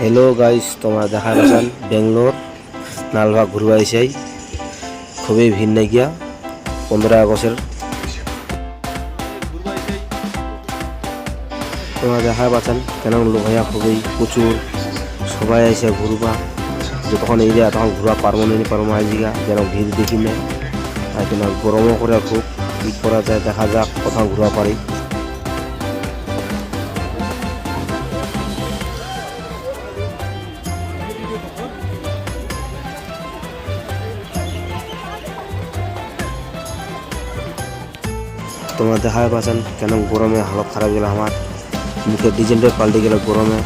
Hello guys তোমরা দেখা পাচ্ছেন বেঙ্গলোর নালবাগ ঘুরবা আইসাই খুবই ভিড় নাইকিয়া পনেরো আগস্টের। তোমরা দেখা পাচ্ছেন কেন লোক হইয়া খুবই প্রচুর। সবাই এসে ঘুরবা। যতক্ষণ এই যায় তখন ঘুরা পারব না পারব আজিকা যেন ভিড় দেখি না তাই জন্য গরমও করে খুব করা যায়, দেখা যাক, কোথাও ঘুরা পারি। তোমরা দেখা পাচ্ছেন কেন গরমে হালত খারাপ গেল আমার। মুখের ডিজাইনটা পাল্টে গেল গরমে।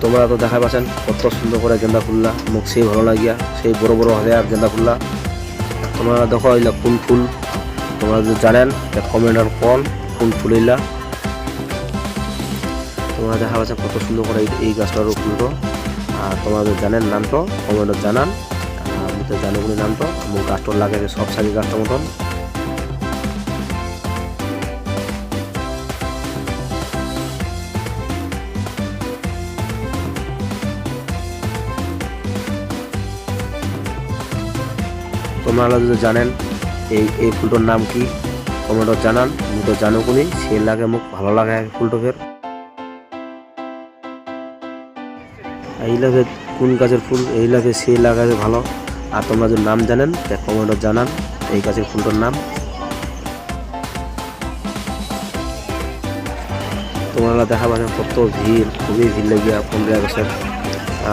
তোমরা তো দেখা পাচ্ছেন কত সুন্দর করে গেন্দা ফুললা, মুখ সেই ভালো লাগিয়া সেই বড় বড় হলে আর গেন্দা ফুললা। তোমরা দেখো এগুলা কোন ফুল। তোমরা যদি জানেন কমেন্টার কোন কোন ফুল এগুলা তোমরা দেখা পাচ্ছেন কত সুন্দর করে এই- গাছটার ফুলটো আর তোমরা যদি জানেন নামটো কমেন্টত জানান। আর আমি তো জানি বলে নামটো মোক গাছটো লাগে সব সারি গাছটার মতন। তোমরা যদি জানেন, এই এই ফুলটোর নাম কি কমেন্টত জানান আমি তো জানো কোনি সেই লাগে মোক ভালো লাগে ফুলটো ফের। এই লাগে কোন গাছের ফুল, এই লাগে সেই লাগাবে ভালো। আর তোমরা যদি নাম জানেন, তা কমেন্টত জানান, এই গাছের ফুলটোর নাম। তোমরা দেখা পাচ্ছেন কত ভিড়, খুবই ভিড় লেগিয়া পনেরো আগস্টের।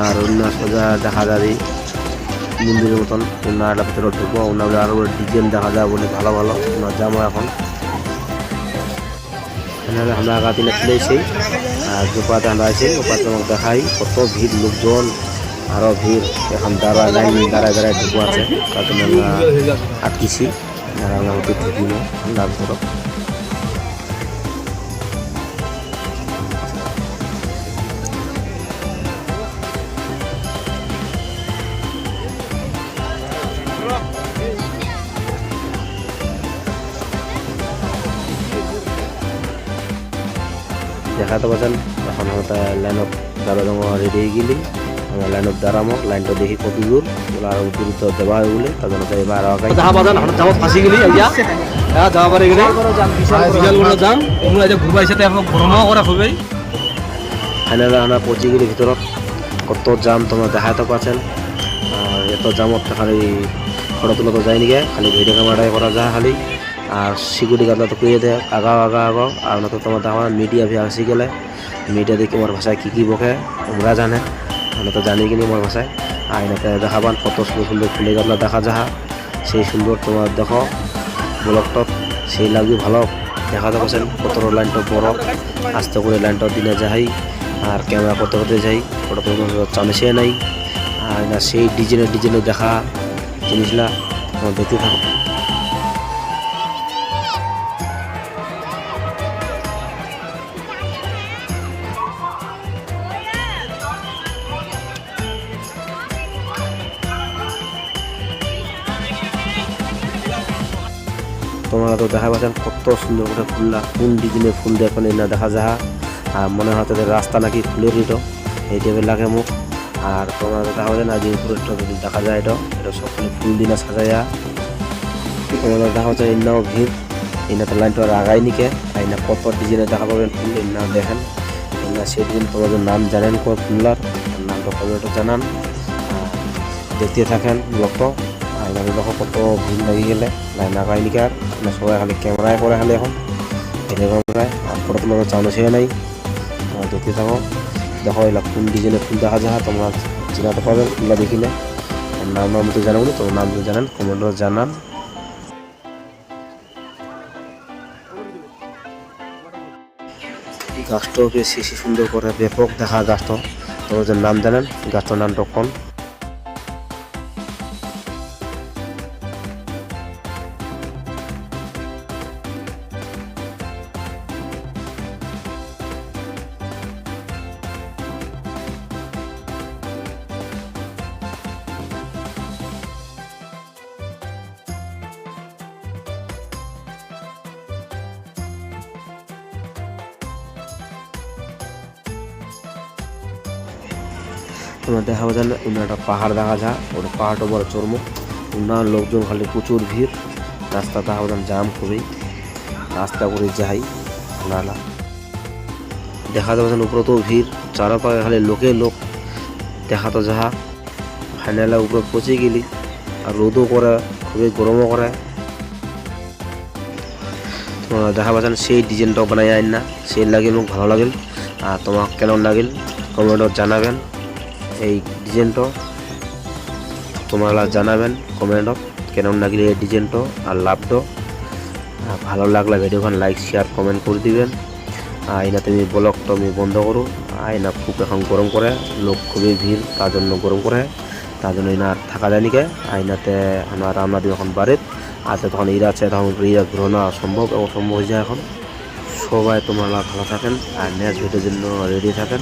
আর অন্য সোজা দেখা যাবে। মন্দিরের মতন ওনারটা ভিতরে ঢুকবো ওনার আরও ডিজাইন দেখা যায় বলে ভালো ভালো। ওনার যাব এখন। এখানে আমরা আগাতে চলেছি আর দুপাতে আমরা আছি আমাকে দেখাই, কত ভিড়, লোকজন আরও ভিড়। এখন দাঁড়া লাইন দাঁড়ায় দাঁড়ায় ঢুকবো আছে। তার জন্য আমরা আটকিছি। আর আমরা ভিতরে। দেখাতে পাচ্ছেন এখন আমরা লাইনত দাঁড়া জমা রেডি হয়ে গেলি। আমরা লাইনত দাঁড়ামো লাইনটা দেখি কত দূর। বলে আরও দূরত্ব দেওয়া হয় বলে তার জন্য এবার আগাই দেখা পাজান হঠাৎ যাবত ফাঁসি গেলি আইয়া হ্যাঁ যাওয়া পারে গেলে। বিশাল বড় যাম এমন আজ ঘুরবা এসে এখন গরমও করা খুবই ফাইনালে আমরা পৌঁছে গেলি ভিতৰত কত জাম তোমরা দেখাতে পাচ্ছেন আর এত জামত খালি ফটো তোলা তো যায় নাকি খালি ভিডিও ক্যামেরাটাই করা যায় খালি। আর সিকিউরিটি গার্ডরা তো কইয়ে দেয়, আগাও আগাও আগাও। আর না তো তোমার দেখা মিডিয়া ভি আসি গেলে, মিডিয়া দেখি আমার ভাষায় কি কি বকে তোমরা জানে। আমরা তো জানি কিনি আমার ভাষায়। আর এনেকে দেখাবান, কত সুন্দর সুন্দর ফুলে গাছলা দেখা যাহা। সেই সুন্দর তোমার দেখো ব্লকটত সেই লাগবে ভালো। দেখা দেখাতে পাচ্ছেন কত লাইনটা বড়। আস্তে করে লাইন লাইনটা দিনে যাই, আর ক্যামেরা করতে করতে যাই। ফটো চামেছে নাই। আর না সেই ডিজাইনের ডিজাইনে দেখা জিনিসগুলা দেখতে থাকো। তোমরা তো দেখা পাচ্ছেন কত সুন্দর করে ফুললা কোন ডিজাইনে ফুল দেখুন না দেখা যাহা। আর মনে হয় তাদের রাস্তা নাকি ফুলের ইটো এই টাইপের লাগে মুখ। আর তোমরা তো দেখা পাচ্ছেন আজ যদি দেখা যায় এটা। এটা সব ফুল দিনা সাজায়া তোমরা দেখা পাচ্ছেন ইন্নাও ভিড়। ইনাতে লাইনটা আর আগাই নিকে। আর ইনা কত ডিজাইনের দেখা পাবেন ফুল ইন্না দেখেন। ইন্না সেই ডিজাইন তোমাদের নাম জানেন কোন ফুলার। নামটা কবে জানান। দেখতে থাকেন ব্লগটা এখানে কত ভিড় লাগি গেলে লাইন নিকে আর না সবাই খালি ক্যামেরায় করে খালি এখন ভিডিও ক্যামেরায় আর ফটো তোলার চান্স নাই তোমরা দেখতে থাকো দেখো এগুলা কোন ডিজাইনের ফুল দেখা যায় তোমরা চিনাতে পারবেন ফুলটা দেখিলে নাম নাম তো জানাব না তোমার নাম যদি জানেন কমেন্টে জানান এই গাছটাও বেশি সুন্দর করে ব্যাপক দেখা গাছটা। তোমরা যে নাম জানেন, গাছটার নামটা কোন? তোমরা দেখা যায় না অন্য একটা পাহাড় দেখা যায় ওটা পাহাড়টা বড় চর্ম না লোকজন খালি প্রচুর ভিড়, রাস্তা দেখা যায় জাম খুবই রাস্তা করে যাই নালা দেখা যাবে উপরে তো ভিড়, চারপাশে খালি লোকে লোক। দেখা তো যাহা ফাইনালে উপরে পচে গেলি, আর রোদও করে, খুবই গরমও করে। তোমরা দেখা পাচ্ছেন সেই ডিজাইনটাও বানাই আইন না, সেই লাগিল, ভালো লাগিল। আর তোমাক কেমন লাগিল কমেন্টত জানাবেন। এই ডিজাইনটা। তোমরা জানাবেন কমেন্টত কেমন লাগিল এই ডিজাইনটা আর লাভটা। ভালো লাগলে ভিডিওখান লাইক শেয়ার কমেন্ট করে দিবেন। আর এনাতে আমি ব্লগটা আমি বন্ধ করো। আয়না খুব এখন গরম করে, লোক খুবই ভিড়, তার জন্য গরম করে। তার জন্য এনা আর থাকা যায়নি কে? আইনাতে আমরা রান্না দিই এখন বাড়ির। আছে তখন ইরা আছে, তখন ইরা ঘুরানো সম্ভব, অসম্ভব হয়ে যায় এখন। সবাই তোমরা ভালো থাকেন, আর নেক্সট ভিডিওর জন্য রেডি থাকেন।